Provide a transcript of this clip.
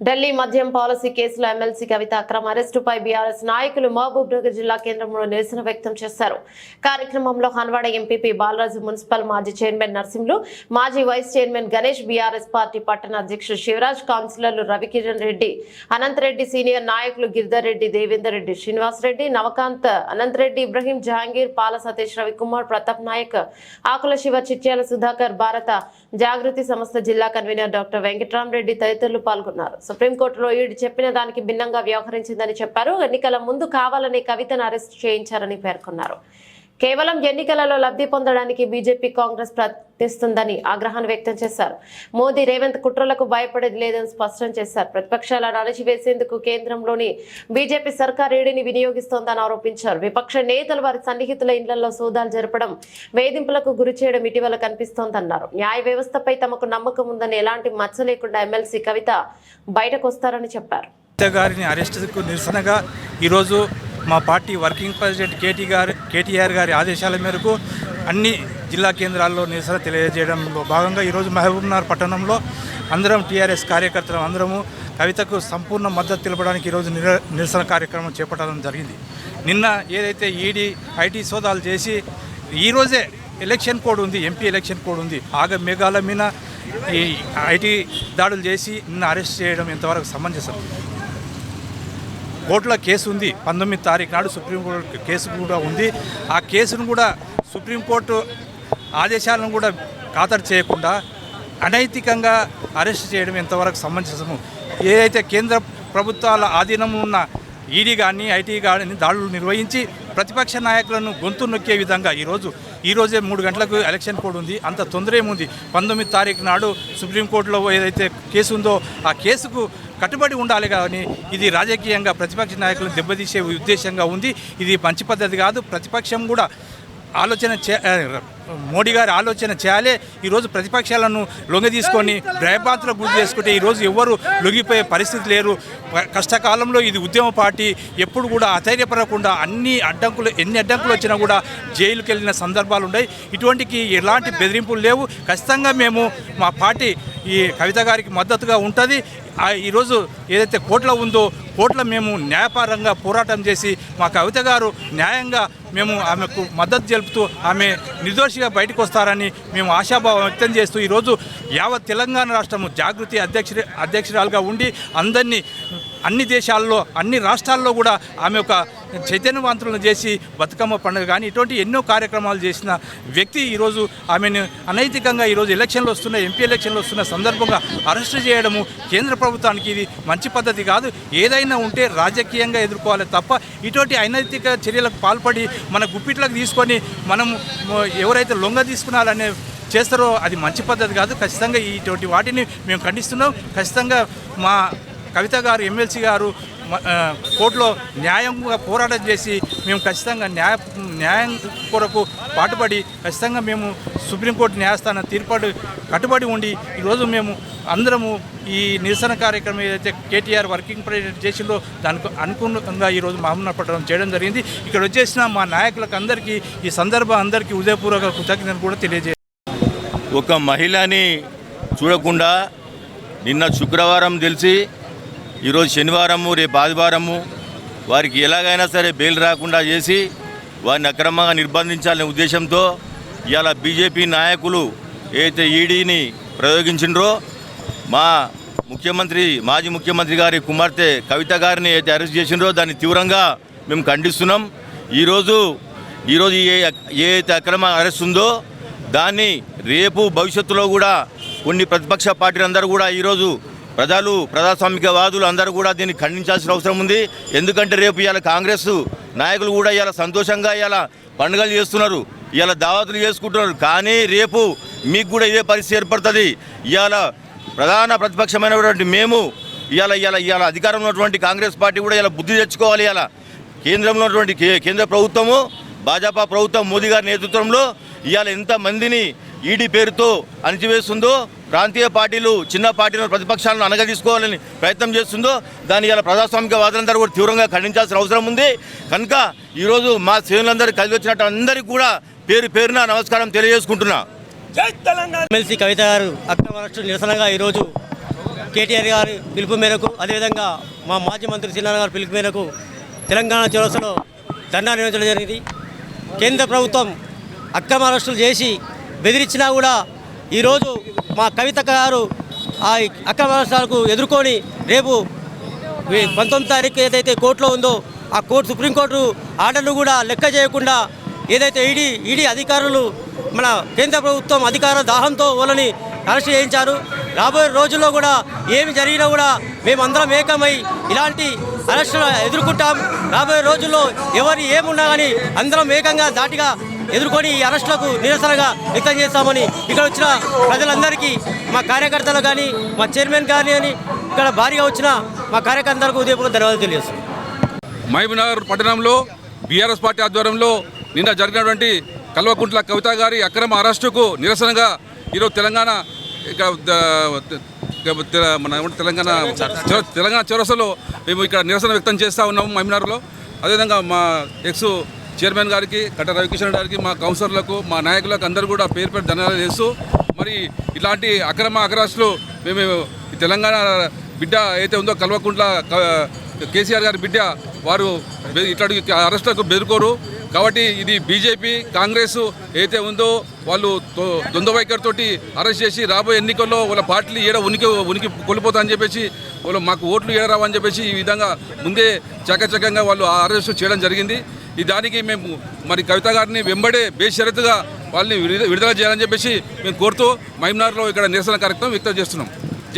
ఢిల్లీ మద్యం పాలసీ కేసులో ఎమ్మెల్సీ కవిత అక్రమ అరెస్టుపై బీఆర్ఎస్ నాయకులు మహబూబ్ నగర్ జిల్లా కేంద్రంలో నిరసన వ్యక్తం చేశారు. కార్యక్రమంలో హన్వాడ ఎంపీపీ బాలరాజు మున్సిపల్ మాజీ చైర్మన్ నర్సింహులు మాజీ vice chairman Ganesh BRS party పట్టణ అధ్యక్షుడు శివరాజ్ కౌన్సిలర్లు రవికిరణ్ రెడ్డి అనంతరెడ్డి సీనియర్ నాయకులు గిరిధర్ రెడ్డి దేవేందర్ రెడ్డి శ్రీనివాస్ రెడ్డి నవకాంత్ అనంతరెడ్డి ఇబ్రహీం జహాంగీర్ పాల సతీష్ రవికుమార్ ప్రతాప్ నాయక్ ఆకుల శివ చిట్యాల సుధాకర్ భారత జాగృతి సంస్థ జిల్లా కన్వీనర్ డాక్టర్ వెంకట్రామరెడ్డి తదితరులు పాల్గొన్నారు. సుప్రీంకోర్టులో ఈడు చెప్పిన దానికి భిన్నంగా వ్యవహరించిందని చెప్పారు. ఎన్నికల ముందు కావాలని కవితను అరెస్ట్ చేయించారని పేర్కొన్నారు. కేవలం ఎన్నికలలో లబ్ధి పొందడానికి బీజేపీ కాంగ్రెస్ ప్రయత్నిస్తుందని ఆగ్రహాన్ని వ్యక్తం చేశారు. మోదీ రేవంత్ కుట్రలకు భయపడేది లేదని స్పష్టం చేశారు. ప్రతిపక్షాలను అణచివేసేందుకు కేంద్రంలోని బీజేపీ సర్కార్ ఈడీని వినియోగిస్తోందని ఆరోపించారు. విపక్ష నేతలు వారి సన్నిహితుల ఇళ్ళలో సోదాలు జరపడం వేధింపులకు గురి చేయడం ఇటీవల కనిపిస్తోందన్నారు. న్యాయ వ్యవస్థపై తమకు నమ్మకం ఉందని ఎలాంటి మచ్చ లేకుండా ఎమ్మెల్సీ కవిత బయటకు వస్తారని చెప్పారు. గారిని అరెస్టుకు నిరసనగా ఈరోజు మా పార్టీ వర్కింగ్ ప్రెసిడెంట్ కేటీ గారు కేటీఆర్ గారి ఆదేశాల మేరకు అన్ని జిల్లా కేంద్రాల్లో నిరసన తెలియజేయడంలో భాగంగా ఈరోజు మహబూబ్నగర్ పట్టణంలో అందరం టీఆర్ఎస్ కార్యకర్తలు అందరము కవితకు సంపూర్ణ మద్దతు తెలపడానికి ఈరోజు నిర నిరసన కార్యక్రమం చేపట్టడం జరిగింది. నిన్న ఏదైతే ఈడీ ఐటీ సోదాలు చేసి ఈరోజే ఎలక్షన్ కోడ్ ఉంది ఎంపీ ఎలక్షన్ కోడ్ ఉంది. ఆగ మేఘాల మీద ఈ ఐటీ దాడులు చేసి నిన్న అరెస్ట్ చేయడం ఎంతవరకు సమంజసం? కోర్టులో కేసు ఉంది. పంతొమ్మిది తారీఖు నాడు సుప్రీంకోర్టు కేసు కూడా ఉంది. ఆ కేసును కూడా సుప్రీంకోర్టు ఆదేశాలను కూడా ఖాతరు చేయకుండా అనైతికంగా అరెస్ట్ చేయడం ఎంతవరకు సమంజసము? ఏదైతే కేంద్ర ప్రభుత్వాల ఆధీనంలో ఉన్న ఈడీ కానీ ఐటీ కానీ దాడులు నిర్వహించి ప్రతిపక్ష నాయకులను గొంతు నొక్కే విధంగా ఈరోజు ఈరోజే మూడు గంటలకు ఎలక్షన్ కోడ్ ఉంది. అంత తొందర ఏముంది పంతొమ్మిది తారీఖు నాడు సుప్రీంకోర్టులో ఏదైతే కేసు ఉందో ఆ కేసుకు కట్టుబడి ఉండాలి కానీ ఇది రాజకీయంగా ప్రతిపక్ష నాయకులను దెబ్బతీసే ఉద్దేశంగా ఉంది. ఇది మంచి పద్ధతి కాదు. ప్రతిపక్షం కూడా ఆలోచన చే మోడీ గారి ఆలోచన చేయాలి. ఈరోజు ప్రతిపక్షాలను లొంగ తీసుకొని భయభ్రాంతులకు గురి చేసుకుంటే ఈరోజు ఎవ్వరు లొంగిపోయే పరిస్థితి లేరు. కష్టకాలంలో ఇది ఉద్యమ పార్టీ. ఎప్పుడు కూడా అధైర్యపడకుండా అన్ని అడ్డంకులు ఎన్ని అడ్డంకులు వచ్చినా కూడా జైలుకి వెళ్ళిన సందర్భాలు ఉన్నాయి ఇటువంటికి ఎలాంటి బెదిరింపులు లేవు. ఖచ్చితంగా మేము మా పార్టీ ఈ కవిత గారికి మద్దతుగా ఉంటుంది. ఆ ఈరోజు ఏదైతే కోట్ల ఉందో కోట్ల మేము న్యాయపరంగా పోరాటం చేసి మా కవిత గారు న్యాయంగా మేము ఆమెకు మద్దతు తెలుపుతూ ఆమె నిర్దోషిగా బయటకు వస్తారని మేము ఆశాభావం వ్యక్తం చేస్తూ ఈరోజు యావత్ తెలంగాణ రాష్ట్రము జాగృతి అధ్యక్షుడి అధ్యక్షురాలుగా ఉండి అందరినీ అన్ని దేశాల్లో అన్ని రాష్ట్రాల్లో కూడా ఆమె ఒక చైతన్యవంతులను చేసి బతుకమ్మ పండుగ కానీ ఇటువంటి ఎన్నో కార్యక్రమాలు చేసిన వ్యక్తి ఈరోజు ఆమెను అనైతికంగా ఈరోజు ఎలక్షన్లు వస్తున్న ఎంపీ ఎలక్షన్లు వస్తున్న సందర్భంగా అరెస్టు చేయడము కేంద్ర ప్రభుత్వానికి ఇది మంచి పద్ధతి కాదు. ఏదైనా ఉంటే రాజకీయంగా ఎదుర్కోవాలి తప్ప ఇటువంటి అనైతిక చర్యలకు పాల్పడి మన గుప్పిట్లకు తీసుకొని మనం ఎవరైతే లొంగ తీసుకున్నారనే చేస్తారో అది మంచి పద్ధతి కాదు. ఖచ్చితంగా ఇటువంటి వాటిని మేము ఖండిస్తున్నాం. ఖచ్చితంగా మా కవిత గారు ఎమ్మెల్సీ గారు కోర్టులో న్యాయంగా పోరాటం చేసి మేము ఖచ్చితంగా న్యాయ న్యాయం కొరకు పాటుపడి ఖచ్చితంగా మేము సుప్రీంకోర్టు న్యాయస్థానం తీర్పాటు కట్టుబడి ఉండి ఈరోజు మేము అందరము ఈ నిరసన కార్యక్రమం ఏదైతే కేటీఆర్ వర్కింగ్ ప్రెసిడెంట్ చేసిందో దానికి అనుకూలంగా ఈరోజు మహమ్మద్ పట్టడం చేయడం జరిగింది. ఇక్కడ వచ్చేసిన మా నాయకులకు అందరికీ ఈ సందర్భం అందరికీ ఉదయపూర్వక కృతజ్ఞతలు కూడా తెలియజేస్తాను ఒక మహిళని చూడకుండా నిన్న శుక్రవారం తెలిసి ఈరోజు శనివారము రేపు ఆదివారము వారికి ఎలాగైనా సరే బెయిల్ రాకుండా చేసి వారిని అక్రమంగా నిర్బంధించాలనే ఉద్దేశంతో ఇవాళ బీజేపీ నాయకులు ఏదైతే ఈడీని ప్రయోగించిండ్రో మా ముఖ్యమంత్రి మాజీ ముఖ్యమంత్రి గారి కుమార్తె కవిత గారిని అయితే అరెస్ట్ చేసిండ్రో దాన్ని తీవ్రంగా మేము ఖండిస్తున్నాం. ఈరోజు ఈరోజు ఏ ఏ అయితే అక్రమ అరెస్ట్ ఉందో దాన్ని రేపు భవిష్యత్తులో కూడా కొన్ని ప్రతిపక్ష పార్టీలందరూ కూడా ఈరోజు ప్రజలు ప్రజాస్వామికవాదులు అందరూ కూడా దీన్ని ఖండించాల్సిన అవసరం ఉంది. ఎందుకంటే రేపు ఇవాళ కాంగ్రెస్ నాయకులు కూడా ఇవాళ సంతోషంగా ఇవాళ పండుగలు చేస్తున్నారు. ఇవాళ దావతులు చేసుకుంటున్నారు. కానీ రేపు మీకు కూడా ఇదే పరిస్థితి ఏర్పడుతుంది. ఇవాళ ప్రధాన ప్రతిపక్షమైనటువంటి మేము ఇవాళ ఇవాళ ఇవాళ అధికారంలో ఉన్నటువంటి కాంగ్రెస్ పార్టీ కూడా ఇలా బుద్ధి తెచ్చుకోవాలి ఇలా కేంద్రంలో ఉన్నటువంటి కే- కేంద్ర ప్రభుత్వము భాజపా ప్రభుత్వం మోదీ గారి నేతృత్వంలో ఇవాళ ఎంతమందిని ఈడీ పేరుతో అణిచివేస్తుందో ప్రాంతీయ పార్టీలు చిన్న పార్టీలు ప్రతిపక్షాలను అనగదీసుకోవాలని ప్రయత్నం చేస్తుందో దాన్ని ఇలా ప్రజాస్వామిక వాదులందరూ కూడా తీవ్రంగా ఖండించాల్సిన అవసరం ఉంది. కనుక ఈరోజు మా శ్రేణులందరూ కలిసి వచ్చినట్టు అందరికీ కూడా పేరు పేరున నమస్కారం తెలియజేసుకుంటున్నా. ఎమ్మెల్సీ కవిత గారు అక్రమ అరెస్టు నిరసనగా ఈరోజు కేటీఆర్ గారి పిలుపు మేరకు అదేవిధంగా మా మాజీ మంత్రి సినాన్న గారి పిలుపు మేరకు తెలంగాణ చౌరసలో ధర్నా నిర్వహించడం జరిగింది. కేంద్ర ప్రభుత్వం అక్రమ అరెస్టులు చేసి బెదిరించినా కూడా ఈరోజు మా కవిత గారు ఆ అక్రమ ఎదుర్కొని రేపు పంతొమ్మిది తారీఖు ఏదైతే కోర్టులో ఉందో ఆ కోర్టు సుప్రీంకోర్టు ఆర్డర్ను కూడా లెక్క చేయకుండా ఏదైతే ఈడీ ఈడీ అధికారులు మన కేంద్ర ప్రభుత్వం అధికార దాహంతో వాళ్ళని అరెస్ట్ చేయించారు. రాబోయే రోజుల్లో కూడా ఏమి జరిగినా కూడా మేమందరం ఏకమై ఇలాంటి అరెస్టులు ఎదుర్కొంటాం. రాబోయే రోజుల్లో ఎవరు ఏమున్నా కానీ అందరం ఏకంగా దాటిగా ఎదుర్కొని ఈ అరెస్టులకు నిరసనగా వ్యక్తం చేస్తామని ఇక్కడ వచ్చిన ప్రజలందరికీ మా కార్యకర్తలు కానీ మా చైర్మన్ కానీ అని ఇక్కడ భారీగా వచ్చిన మా కార్యకర్తలకు ఉదయపూర్వక ధన్యవాదాలు తెలియజేస్తున్నాం. మహబూబ్నగర్ పట్టణంలో బీఆర్ఎస్ పార్టీ ఆధ్వర్యంలో నిన్న జరిగినటువంటి కల్వకుంట్ల కవిత గారి అక్రమ అరెస్టుకు నిరసనగా ఈరోజు తెలంగాణ ఇక్కడ మన తెలంగాణ తెలంగాణ చౌరసలో మేము ఇక్కడ నిరసన వ్యక్తం చేస్తూ ఉన్నాము మహబూబ్నగర్లో. అదేవిధంగా మా ఎక్స్ చైర్మన్ గారికి కట్ట రవికిషన్ గారికి మా కౌన్సిలర్లకు మా నాయకులకు అందరూ కూడా పేరు పేరు ధన్యవాదాలు చేస్తూ మరి ఇలాంటి అక్రమ అక్రాసులు మేము తెలంగాణ బిడ్డ అయితే ఉందో కల్వకుంట్ల కేసీఆర్ గారి బిడ్డ వారు ఇట్లాంటి అరెస్టులకు బెదురుకోరు. కాబట్టి ఇది బీజేపీ కాంగ్రెస్ ఏదైతే ఉందో వాళ్ళు తో- వైఖరితోటి అరెస్ట్ చేసి రాబోయే ఎన్నికల్లో వాళ్ళ పార్టీలు ఏడ ఉనికి ఉనికి కోల్పోతా అని చెప్పేసి వాళ్ళు మాకు ఓట్లు ఏడరావు అని చెప్పేసి ఈ విధంగా ముందే చకచకంగా వాళ్ళు ఆ చేయడం జరిగింది. ఈ దానికి మేము మరి కవిత గారిని వెంబడే బేషరతుగా వాళ్ళని విడుదల చేయాలని చెప్పేసి మేము కోరుతూ మహిమనార్లో ఇక్కడ నిరసన కార్యక్రమం వ్యక్తం చేస్తున్నాం.